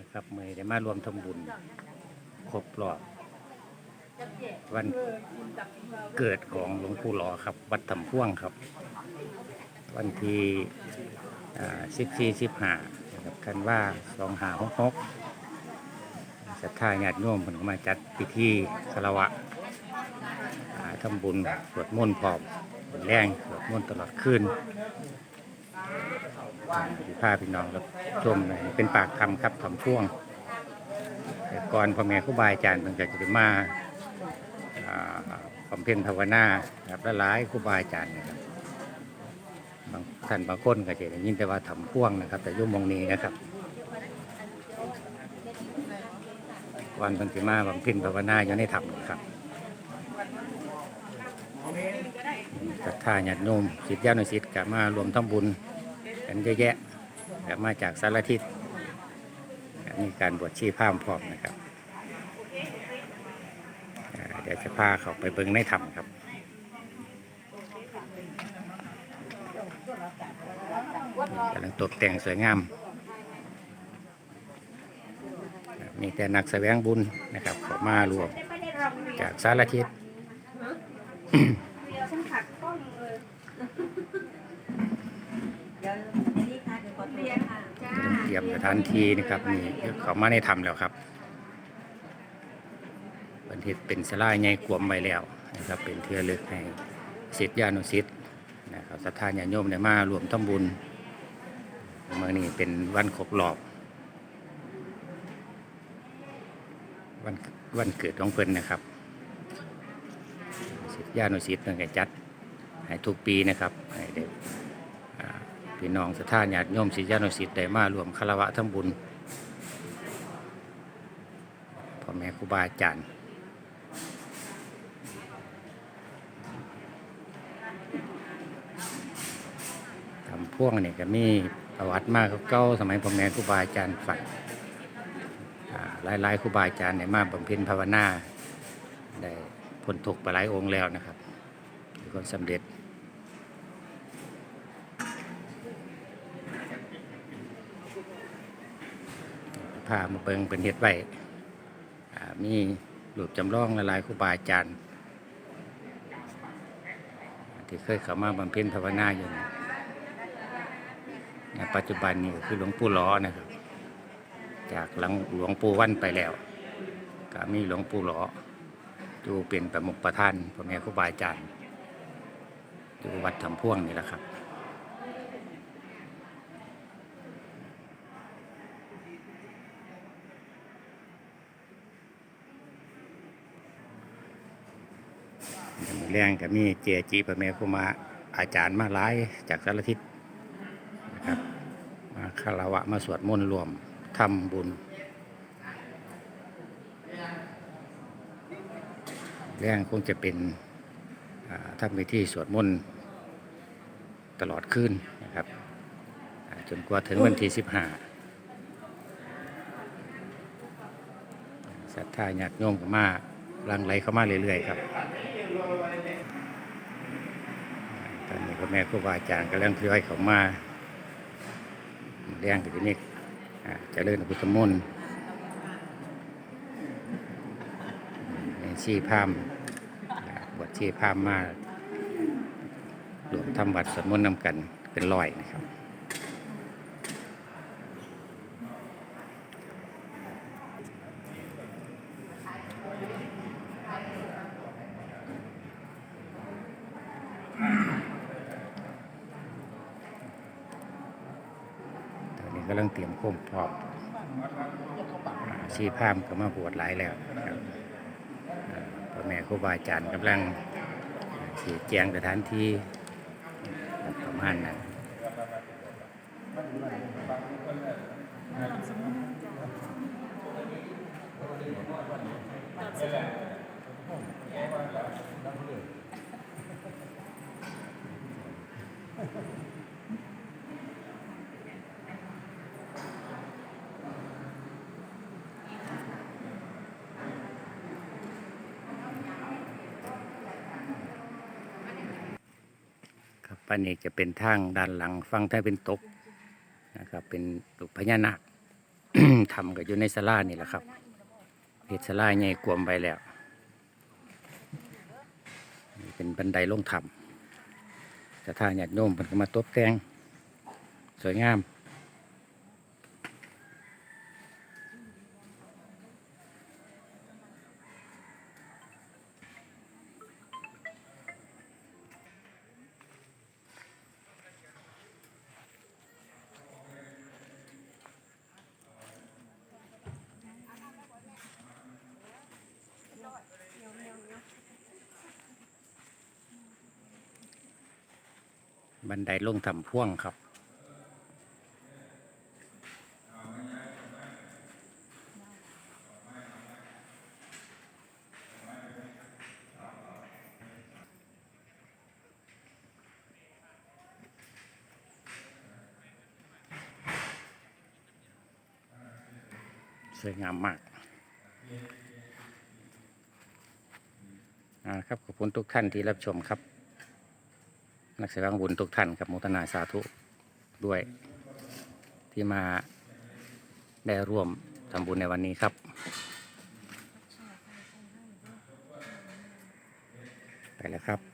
นะครับเมื่อได้มารวมทำบุญครบรอบ วันเกิดของหลวงปู่หล่อครับ วัดทำพ่วงครับ วันที่สิบสี่สิบห้าครับกันว่าสองหาหกหกศรัทธาญาติโยมผมมาจัดพิธีสละวะอ่าทำบุญสวดมนต์พร้อมแรงสวดมนต์ตลอดคืน พี่พาพี่น้องรับชมนะเป็นปากคำครับคำพ่วงแต่ก่อนพ่อแม่ครูบาอาจารย์เพิ่นก็จะมาอ่าบำเพ็ญภาวนาครับและหลายครูบาอาจารย์นะครับบางท่านบางคนก็จะได้ยินแต่ว่าทำพ่วงนะครับ แต่ยุ่หมองนี้นะครับวันเพิ่นสิมาบำเพ็ญภาวนาอยู่ในถ้ำครับศรัทธาญาติโยมศิษยานุศิษย์ก็มารวมทำบุญ กันเยอะแยะแบบมาจากสารทิศมีการบวชชีพรามพร้อมนะครับเดี๋ยวจะพาเขาไปเบิ้งในถ้ำครับกำลังตกแต่งสวยงาม มีแต่นักแสวงบุญนะครับเขามารวมจากสารทิศ ฉันขัดข้องเลย เดี๋ยวอันนี้ค่ะเดี๋ยวขอเรียนค่ะ จ้า เต รียมสถานที่นะครับนี่เขามาในถ้ำแล้วครับบันทิตเป็นสลายใหญ่กวมไว้แล้วนะครับ เป็นเทือเลือกให้ศิษยานุศิษย์นะครับศรัทธาญาติโยมได้มารวมทำบุญเมื่อนี้เป็นวันครบรอบวันวันเกิดของเพิ่นนะครับศิษยานุศิษย์เพิ่นก็จัดให้ทุกปีนะครับให้เด็กอ่า พี่น้องสถานญาติโยมศิษยานุศิษย์ได้มารวมคารวะทำบุญพ่อแม่ครูบาอาจารย์ทำพ่วงเนี่ยก็มีประวัติมากเก่าสมัยพ่อแม่ครูบาอาจารย์ฝันอ่าหลายครูบาอาจารย์ได้มาบำเพ็ญภาวนาได้พ้นทุกข์ไปหลายองค์แล้วนะครับมีคนสำเร็จามาเบิงเป็นเฮ็ดไว้มีรูปจำลองละลายครูบาอาจารย์ที่เคยเข้ามาบำเพ็ญภาวนาอยู่ในปัจจุบันนี้คือหลวงปู่ล้อนะครับ จากหลังหลวงปู่วันไปแล้วก็มีหลวงปู่ล้ออยู่เป็นประมุขประธานพ่อแม่ครูบาอาจารย์อยู่วัดทำพ่วงนี่แหละครับ แรงก็มีเจจีพระแม่ครูมาอาจารย์มาหลายจากสารทิศนะครับมาคารวะมาสวดมนต์รวมทำบุญแรงคงจะเป็นอ่าทำพิธีสวดมนต์ตลอดคืนนะครับอ่าจนกว่าถึงวันที่สิบห้าศรัทธาญาติโยมก็มาหลังไหลเข้ามาเรื่อยๆครับต อนนี้พ่อแม่ครูบาอาจารย์กำลังทยอยเข้ามาเลี้ยงกับนี่อ่จะเริ่มพุทธมนต์ชีพราหมบวชชีพราหมมารวมทำวัดสวดมนต์นำกันเป็นร้อยนะครับ กำลังเตรียมโค้มพร้อมชีพามก็มาบวชหลายแล้วครับพ่อแม่ครูบาอาจารย์กำลังสีแจงสถานที่ประมาณนั้นค ปันนี้จะเป็นทางด้านหลังฟังถ้าเป็นตกนะครับ เป็นตุกพญานาคทำก็อยู่ในสลานี่แหละครับเฮ็ดสลาใหญ่กวมไปแล้วเป็นบันไดลงถ้ำแต่ทาหยาดโยมมันก็มาตบแต่งสวยงาม บันไดลงถ้ำพ่วงครับ สวยงามมากครับขอบคุณทุกท่านที่รับชมครับ นักแสดงบุญทุกท่านกับโมทนาสาธุด้วย ที่มาได้ร่วมทำบุญในวันนี้ครับ ไปแล้วครับ